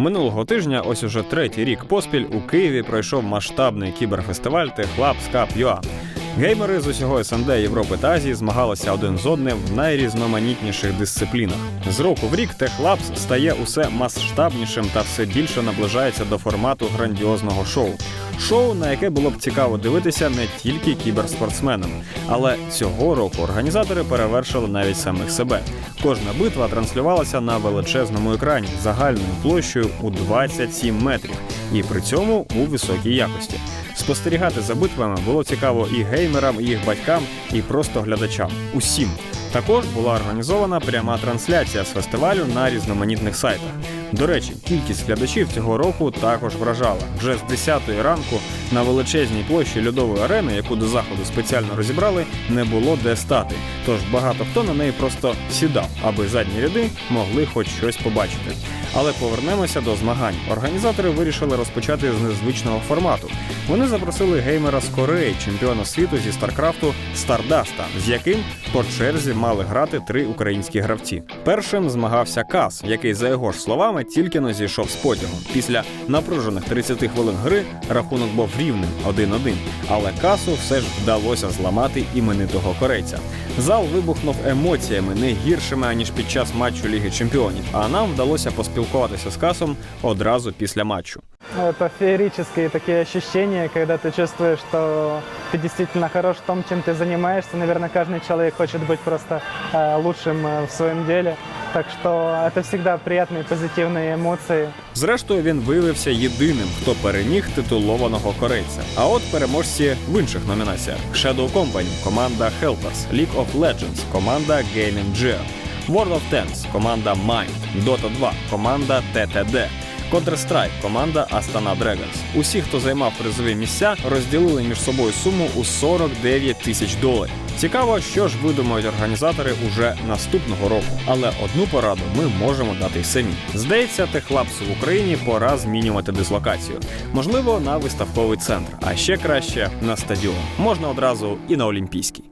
Минулого тижня, ось уже третій рік поспіль, у Києві пройшов масштабний кіберфестиваль Техлабс Cup UA. Геймери з усього СНД, Європи та Азії змагалися один з одним в найрізноманітніших дисциплінах. З року в рік Техлабс стає усе масштабнішим та все більше наближається до формату грандіозного шоу. Шоу, на яке було б цікаво дивитися не тільки кіберспортсменам, але цього року організатори перевершили навіть самих себе. Кожна битва транслювалася на величезному екрані загальною площею у 27 метрів, і при цьому у високій якості. Спостерігати за битвами було цікаво і геймерам, і їх батькам, і просто глядачам. Усім. Також була організована пряма трансляція з фестивалю на різноманітних сайтах. До речі, кількість глядачів цього року також вражала. Вже з 10-ї ранку на величезній площі льодової арени, яку до заходу спеціально розібрали, не було де стати. Тож багато хто на неї просто сідав, аби задні ряди могли хоч щось побачити. Але повернемося до змагань. Організатори вирішили розпочати з незвичного формату. Вони запросили геймера з Кореї, чемпіона світу зі Старкрафту Стардаста, з яким по черзі мали грати три українські гравці. Першим змагався Кас, який, за його ж словами, тільки но зійшов з потягу. Після напружених 30 хвилин гри рахунок був рівним 1-1. Але касу все ж вдалося зламати іменитого корейця. Зал вибухнув емоціями не гіршими аніж під час матчу Ліги Чемпіонів. А нам вдалося поспілкуватися з касом одразу після матчу. Это феерические такие ощущения, когда ты чувствуешь, что ты действительно хорош в том, чем ты занимаешься. Наверное, каждый человек хочет быть просто э, лучшим э, в своем деле. Так что это всегда приятные позитивные эмоции. Зрештою, він виявився єдиним, хто переміг титулованого корейця. А от переможці в інших номінаціях: Shadow Company, команда Helpers, League of Legends, команда Gaming Gear, World of Tanks, команда Mind, Dota 2, команда TTD. Counter-Strike, команда Astana Dragons. Усі, хто займав призові місця, розділили між собою суму у 49 тисяч доларів. Цікаво, що ж видумають організатори уже наступного року. Але одну пораду ми можемо дати й самі. Здається, техлапсу в Україні пора змінювати дислокацію. Можливо, на виставковий центр, а ще краще на стадіон. Можна одразу і на Олімпійський.